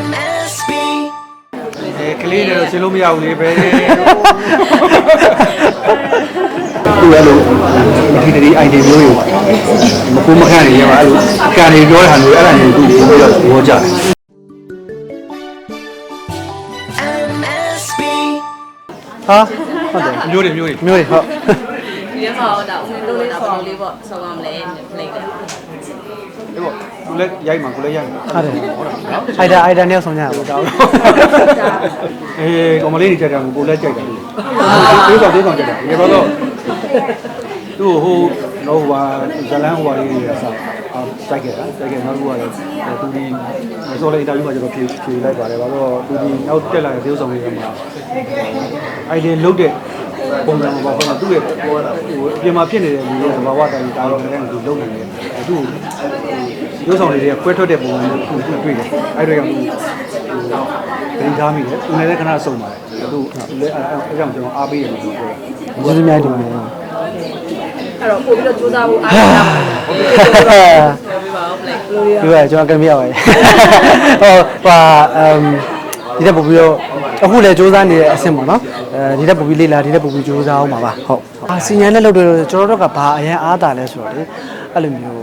MSB အဲကလေးတွေတော့ရှင်းလို့မရဘူးလေပဲသူအဲ့လိုဒီတည်း idea မျိုးတွေမကူမခန့်နေရမှာအဲ့လိုကန်နေပြောတဲ့ဟာမျိုးအဲ့ဒါမျိုးသူပြီးတော့သဘောကျတယ် MSB ဟာဟုတ်တယ်မျိုးတွေမျိုးတွေမျိုးတွေဟုတ်ဒီ ရက်မှာတော့ဒါဦးလေးတို့ဒါဘယ်လိုလေးပေါ့ဆောင်းရမလဲလိမ့်တယ်ဒီပေါ့ကိုလည်းရိုက်မှာကိုလည်းရိုက်မှာဟုတ်တယ်အိုက်ဒါအိုက်ဒါနဲ့ဆောင်ကြရပါတော့အေးကောင်မလေးတွေကြိုက်တာကိုကိုလည်းကြိုက်တယ်ဒီကောင်ဒီကောင်ကြိုက်တာဒီတော့တော့သူ့ဟိုတော့ဟိုဟာဇလန်းဟိုဟာလေးတွေကစအာကြိုက်ခဲ့တာကြိုက်ခဲ့နောက်တစ်ခုကလည်းသူဒီဆိုလည်းအင်တာဗျူးမှာကျွန်တော်ဖြေဖြေလိုက်ပါတယ်ဘာလို့သူဒီနောက်တက်လာတဲ့ဒေသဆောင်တွေကမှာအိုင်ဒီလုတ်တဲ့ ပုံစံမှာပေါ့နော်သူ့ရဲ့ဟိုအပြင်မှာဖြစ်နေတဲ့လူတွေသဘာဝတိုင်းတာတော်လည်းသူလုတ်နေတယ်သူ့ရုပ်ဆောင်တွေကကွဲထွက်တဲ့ပုံစံမျိုးသူသူတွေ့တယ်အဲ့တော့ကြောင့်သူတင်ထားမိတယ်သူလည်းခဏစုံပါတယ်သူလည်းအဲ့ကြောင့်ကျွန်တော်အားပေးရတယ်လို့ပြောတယ်ကျေးဇူးများတင်ပါတယ်အဲ့တော့ပို့ပြီးတော့စူးစမ်းဖို့အားရပါပြောပြပါဦး play ဒီကကျွန်တော်ကံပြရပါတယ်ဟိုပါအမ် ဒီတက်ပို့ပြီးတော့အခုလည်းစူးစမ်းနေတဲ့အဆင့်ပေါ့နော်အဲဒီတက်ပို့ပြီးလေ့လာဒီတက်ပို့ပြီးစူးစမ်းအောင်ပါပါဟုတ်အာစီညံနဲ့လုပ်တယ်ကျွန်တော်တို့ကဘာအရင်အားတာလဲဆိုတော့လေအဲ့လိုမျိုး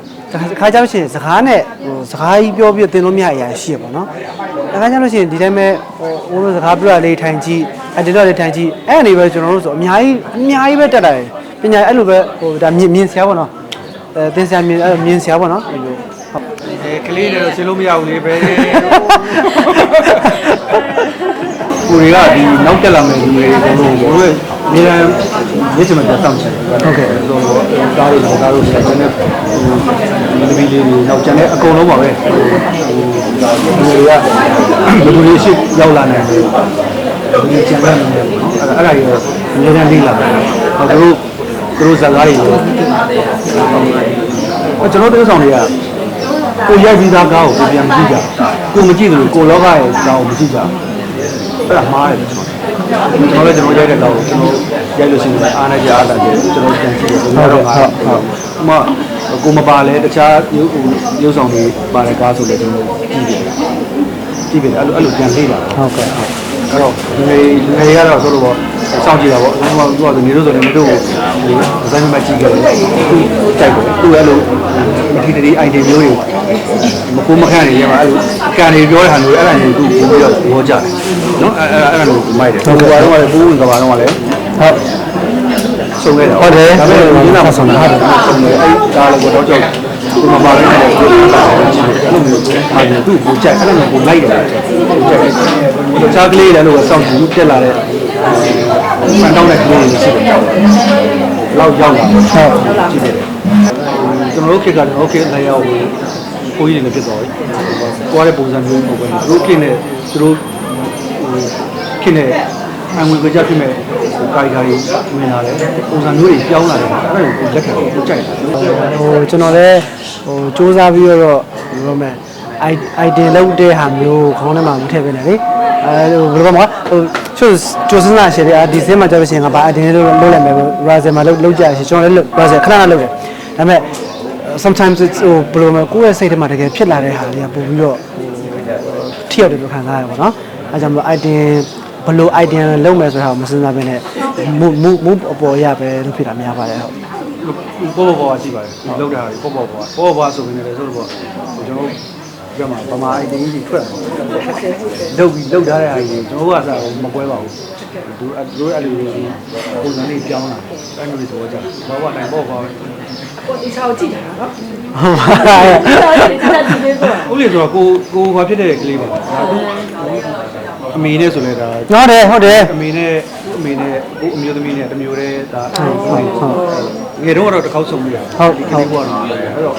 ခါကြလို့ရှိရင်စကားနဲ့ဟိုစကားကြီးပြောပြီးသင်လို့မရအရာရှိရပေါ့နော်အခါကြလို့ရှိရင်ဒီတိုင်းပဲဟိုဦးတို့စကားပြောရလေးထိုင်ကြည့်အဲ့ဒီတော့လေးထိုင်ကြည့်အဲ့အနေပဲကျွန်တော်တို့ဆိုအများကြီးအများကြီးပဲတက်လာတယ်ပညာအဲ့လိုပဲဟိုဒါမြင်မြင်ဆရာပေါ့နော်အဲသင်ဆရာမြင်အဲ့မြင်ဆရာပေါ့နော်အဲ့လိုဟုတ်အဲ ကလေးတွေတော့ရှင်းလို့မရဘူးလေပဲကိုတွေကဒီနောက်တက်လာမယ့်လူတွေဘုံလို့ဘိုးရဲ့အများအားရစ်ချင်မှပြတ်ဆောင်ချင်တယ်ဟုတ်ကဲ့ဆိုတော့ကားတွေတော့ကားတို့ဆက်နေတဲ့ဟိုဒီဗီလေးတွေနောက်ကျန်တဲ့အကုန်လုံးပါပဲဟိုလူတွေကဘယ်လိုလေးရှိရောက်လာနိုင်လဲဒီကျန်တဲ့နေတယ်ပေါ့နော်အဲ့ဒါအဲ့ဒါကြီးတော့အများအားလေးလာတယ်ဟိုတို့တို့ဇာတ်ကားတွေဟိုကျွန်တော်တို့ဆောင်တွေက ကိုရိုက်ပြီးသားကားကိုပြန်မကြည့်ကြကိုမကြည့်ဘူးကိုလောကရဲ့ကားကိုမကြည့်ကြအဲ့ဒါမှားတယ်ကျွန်တော်လည်းကျွန်တော်ရိုက်တဲ့ကောင်ကိုကျွန်တော်ရိုက်လို့ရှိရင်အားနဲ့ကြားအားတာကျကျွန်တော်ပြန်ကြည့်တယ်ကျွန်တော်တော့ဟုတ်ဟုတ်ဥမာကိုမပါလဲတခြားရုပ်ရုပ်ဆောင်တွေပါတဲ့ကားဆိုလည်းကျွန်တော်ကြည့်တယ်ကြည့်တယ်အဲ့လိုအဲ့လိုပြန်လေးလာဟုတ်ကဲ့ဟုတ်အဲ့တော့လူတွေလူတွေကတော့ဆိုတော့ စောင့်ကြည့်တာပေါ့ဥပမာသူကဆိုနေလို့ဆိုလည်းမတို့ကိုဒီဇိုင်းမှာကြည့်ခဲ့တယ်သူကြိုက်တယ်သူအဲ့လိုဒီတည်း idea မျိုးတွေမကူမခန့်နေရမှာအဲ့လိုကန်နေပြောတဲ့ဟာမျိုးအဲ့ဒါမျိုးသူပြီးတော့သဘောကျတယ်နော်အဲ့အဲ့အဲ့လိုမိုက်တယ်ဟိုကတော့လည်းပိုးဝင်ကဘာတော့လည်းဟုတ်ဆုံးခဲ့တာဟုတ်တယ်ဒါပေမဲ့ဒီနောက်ဆုံးတာဟုတ်တယ်ဆုံးတယ်အဲ့ဒါလည်းကတော့ကြောက်ဒီမှာပါနေတဲ့အဲ့လိုမျိုးအားရသူ့ကိုကြိုက်အဲ့လိုမျိုးကိုလိုက်တယ်ကြိုက်တယ်တခြားကလေးလည်းလို့စောင့်ကြည့်ပြက်လာတဲ့ မှန်တော့တဲ့ကလေးတွေရှိတယ်လောက်ရောက်လာဟုတ်ကြည့်တယ်ကျွန်တော်တို့ခေတ်ကကျွန်တော်တို့ခေတ်လည်းရောက်ကိုကြီးတွေလည်းဖြစ်သွားပြီ။ကိုရတဲ့ပုံစံမျိုးမဟုတ်ဘူး။သူတို့ခေတ်နဲ့သူတို့ခေတ်နဲ့အငွေကြဖြစ်မဲ့ကာရီကာရီဝင်လာတယ်။ပုံစံမျိုးတွေပြောင်းလာတယ်။အဲ့ဒါကိုလက်ခံကိုကြိုက်တယ်။ဟိုကျွန်တော်လည်းဟိုစူးစမ်းပြီးတော့ဘယ်လိုမလဲအိုင်အိုင်တင်လောက်တဲ့ဟာမျိုးခေါင်းထဲမှာမထည့်ပေးနဲ့လေအဲဟိုဘယ်လိုမလဲဟို ချို့ကျိုးစင်းလာရှယ်တဲ့ဒီစင်းမှာကြောက်ရှင်ကဘာအိုင်တင်လို့လုပ်လိုက်မယ်ရာဇယ်မှာလုပ်လုပ်ကြရရှင်ကျွန်တော်လည်းရာဇယ်ခဏခဏလုပ်တယ်ဒါပေမဲ့ sometimes it's ဟိုဘယ်လိုမလဲကိုယ့်ရဲ့စိတ်ထဲမှာတကယ်ဖြစ်လာတဲ့ဟာတွေကပို့ပြီးတော့ထိရောက်တယ်လို့ခံစားရတယ်ပေါ့နော်အဲကြောင့်မလို့ item ဘယ်လို item လုပ်မယ်ဆိုတာကိုမစဉ်းစားဘဲနဲ့ move move move အပေါ်ရပဲလို့ဖြစ်တာများပါတယ်ဟုတ်ပေါ်ပေါ်ပေါ်ရှိပါတယ်ဒီလောက်တာပေါ်ပေါ်ပေါ်ပေါ်ပေါ်ဆိုပြီးနေတယ်ဆိုတော့ကျွန်တော် ကမှဗမာအိုင်ဒီကြီးထွက်လောက်ပြီးလောက်ထားတဲ့ဟာကြီးကျွန်တော်ကစားမကွဲပါဘူးသူတို့အဲ့လိုပုံစံလေးပြောင်းလာအဲ့လိုဆိုတော့ကြာဘာဝတိုင်းပေါ်ပေါ်ပဲကိုဒီချောက်ကြည့်တာနော်ဟုတ်ပါရဲ့ဒီချောက်ကြည့်တာကြည့်လေးဆိုဦးလေးဆိုတော့ကိုကိုဘာဖြစ်တဲ့ကလေးပါဒါသူအမေနဲ့ဆိုလဲဒါဟုတ်တယ်ဟုတ်တယ်အမေနဲ့အမေနဲ့ကိုအမျိုးသမီးနဲ့တမျိုးတည်းဒါငယ်တော့တော့တစ်ခေါက်ဆုံးပြီဒီကလေးကတော့အဲ့တော့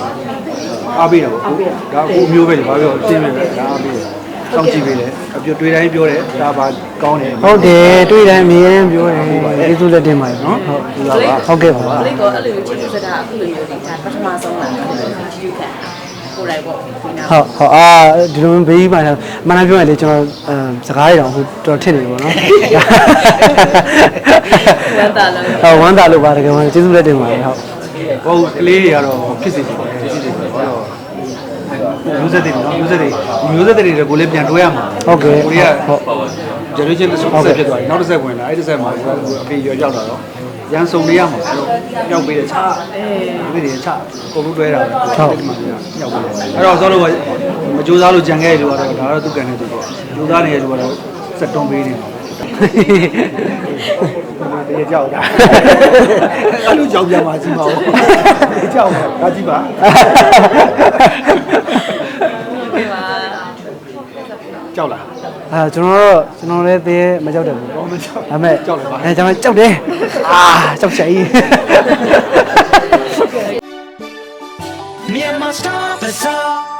အားပေးတာပေါ့ဒါကိုအမျိုးပဲဘာပြောရှင်းပြီဒါအားပေးတယ်စောင့်ကြည့်ပေးတယ်အပြတွေ့တိုင်းပြောတယ်ဒါပါကောင်းတယ်ဟုတ်တယ်တွေ့တိုင်းအမြင်ပြောတယ်ကျေးဇူးလက်တင်ပါတယ်နော်ဟုတ်ဒီလားပါဟုတ်ကဲ့ပါလိတ်တော့အဲ့လိုမျိုးချစ်သူစကားအခုလိုမျိုးဒီဒါပထမဆုံးလာတယ်ဒီယူခံကိုယ်တိုင်ပေါ့ဒီနာဟုတ်ဟုတ်အာဒီလိုမျိုးဘေးမှာမနာပြောရင်လေကျွန်တော်အမ်စကားရအောင်ဟိုတော်ထစ်နေတယ်ပေါ့နော်ဝမ်းသာလို့ဟုတ်ဝမ်းသာလို့ပါတကယ်မှကျေးဇူးလက်တင်ပါတယ်ဟုတ်ဟိုကလေးတွေကတော့ဖြစ်စေချင်တယ်ဖြစ်စေချင်တယ်ဟောတော့ မျိုးဆက်တွေနော်မျိုးဆက်တွေမျိုးဆက်တွေကိုလည်းပြန်တွဲရမှာဟုတ်ကဲ့ကိုရီးယားဟုတ် generation တစ်ဆက်ဖြစ်သွားပြီနောက်တစ်ဆက်ဝင်လာအဲ့တစ်ဆက်မှာအဖေရွယ်ရောက်လာတော့ရန်စုံနေရမှာရောက်ပြီးတယ်ချအဲဒီတွေချကုန်လို့တွဲတာရောက်ပြီးအဲ့တော့ဆောလို့မကြိုးစားလို့ကြံခဲ့ရလို့ကတော့ဒါတော့သူကန်နေသူပေါ့ကြိုးစားနေရလို့ကတော့စက်တွန်းပေးနေမှာတကယ်ကြောက်တာအဲ့လိုကြောက်ပြမှာကြီးပါဦးကြောက်တာကြီးပါ ဒီမှာ ကြောက်လားအဲကျွန်တော်တော့ကျွန်တော်လည်းသေးမကြောက်တယ်ဘူးဘာမှကြောက်ဒါပေမဲ့ကြောက်တယ်ပါအဲကျွန်တော်ကြောက်တယ်အာကြောက်ချင် Myanmar Star Bazaar